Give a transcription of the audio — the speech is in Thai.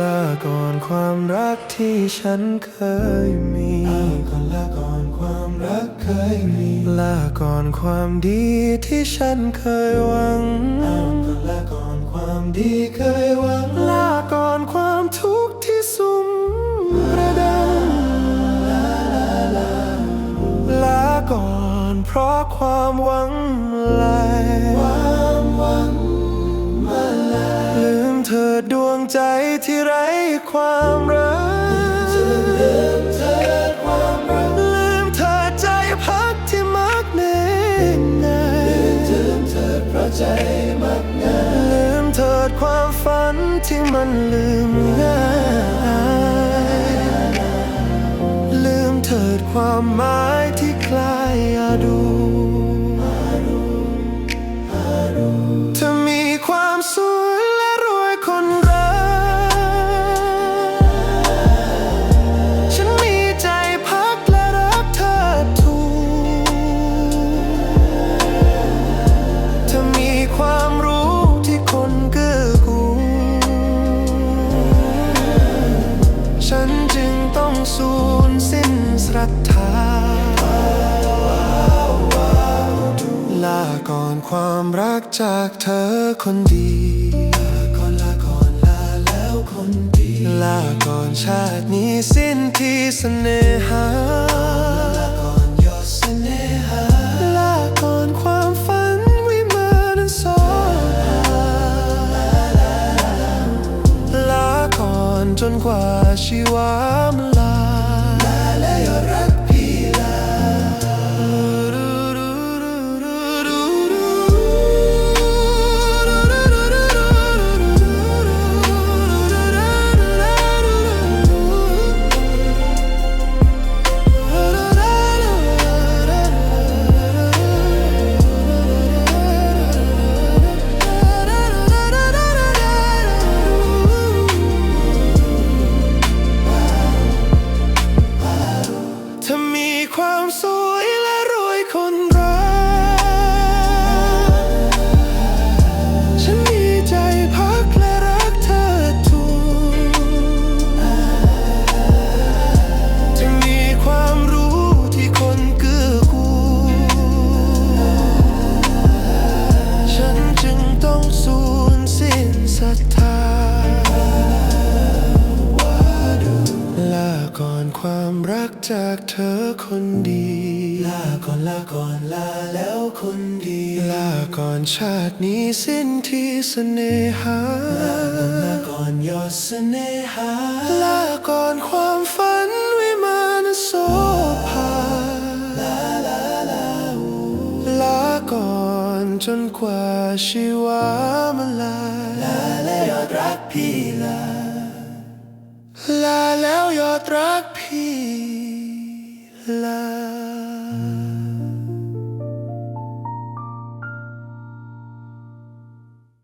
ลาก่อนความรักที่ฉันเคยมีก่อนลาก่อนความรักเคยมีลาก่อนความดีที่ฉันเคยหวังก่อนลาก่อนความดีเคยหวัง ความหวังลายความหวังลืมเธอดวงใจที่ไร้ความรักลืมเธอความรักลืมเธอใจพักที่มักเน่งไงลืมเธอเพราะใจมักง่ายลืมเธอความฝันที่มันลืมง่ายลืมเถิดความหมาย รัทธาลาก่อนความรักจากเธอคนดีลาก่อนลาก่อนลาแล้วคนดีลาก่อนชาตินี้สิ้นที่เสน่หาลาก่อนยอดเสน่หาลาก่อนความฝันวิมานสองลาก่อนจนกว่าชีวา รักจากเธอคนดี ลาก่อนลาก่อนลาแล้วคนดี ลาก่อนชาตินี้สิ้นที่เสน่หา ลาก่อนยอดเสน่หา ลาก่อนความฝันวิมานโสภา ลาลาลาลาก่อนจนกว่าชีวามันลา ลาและยอดรักพี่ลา ลาแล้วยอดรักพี่ลา